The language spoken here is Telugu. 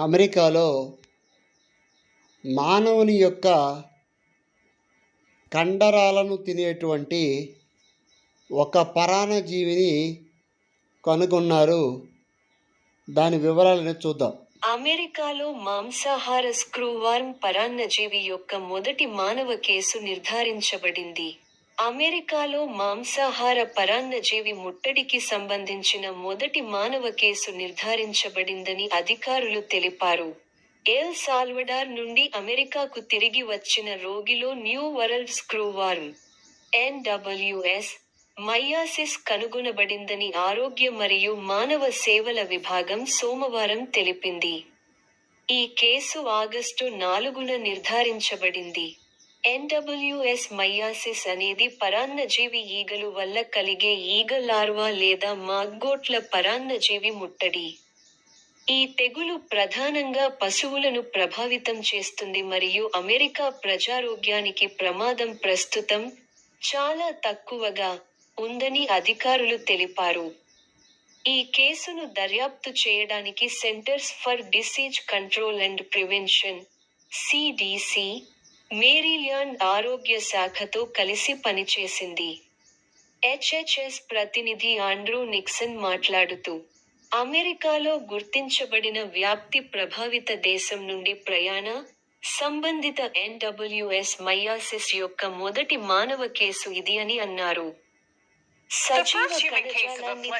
అమెరికాలో మానవుని యొక్క కండరాలను తినేటువంటి ఒక పరాన్నజీవిని కనుగొన్నారు. దాని వివరాలను చూద్దాం. అమెరికాలో మాంసాహార స్క్రూవార్మ్ పరాన్నజీవి యొక్క మొదటి మానవ కేసు నిర్ధారించబడింది. అమెరికాలో మాంసాహార పరాన్నజీవి ముట్టడికి సంబంధించిన మొదటి మానవ కేసు నిర్ధారించబడిందని అధికారులు తెలిపారు. ఎల్ సాల్వడార్ నుండి అమెరికాకు తిరిగి వచ్చిన రోగిలో న్యూ వరల్డ్ స్క్రూవార్మ్ ఎన్డబ్ల్యూఎస్ మయాసిస్ కనుగొనబడిందని ఆరోగ్య మరియు మానవ సేవల విభాగం సోమవారం తెలిపింది. ఈ కేసు ఆగస్టు నాలుగున నిర్ధారించబడింది. ఎన్డబ్ల్యూఎస్ మయాసిస్ అనేది పరాన్నజీవి ఈగలు వల్ల కలిగే ఈగ లార్వా లేదా మాగ్గోట్ల పరాన్నజీవి ముట్టడి. ఈ తెగులు ప్రధానంగా పశువులను ప్రభావితం చేస్తుంది మరియు అమెరికా ప్రజారోగ్యానికి ప్రమాదం ప్రస్తుతం చాలా తక్కువగా ఉందని అధికారులు తెలిపారు. ఈ కేసును దర్యాప్తు చేయడానికి centers for disease control and prevention CDC Maryland ఆరోగ్య శాఖతో కలిసి పనిచేసింది. హెచ్హెచ్ఎస్ ప్రతినిధి ఆండ్రూ నిక్సన్ మాట్లాడుతూ అమెరికాలో గుర్తించబడిన వ్యాప్తి ప్రభావిత దేశం నుండి ప్రయాణ సంబంధిత ఎన్డబ్ల్యూఎస్ మైయాసిస్ యొక్క మొదటి మానవ కేసు ఇది అని అన్నారు. సజీవ కణజాలాన్ని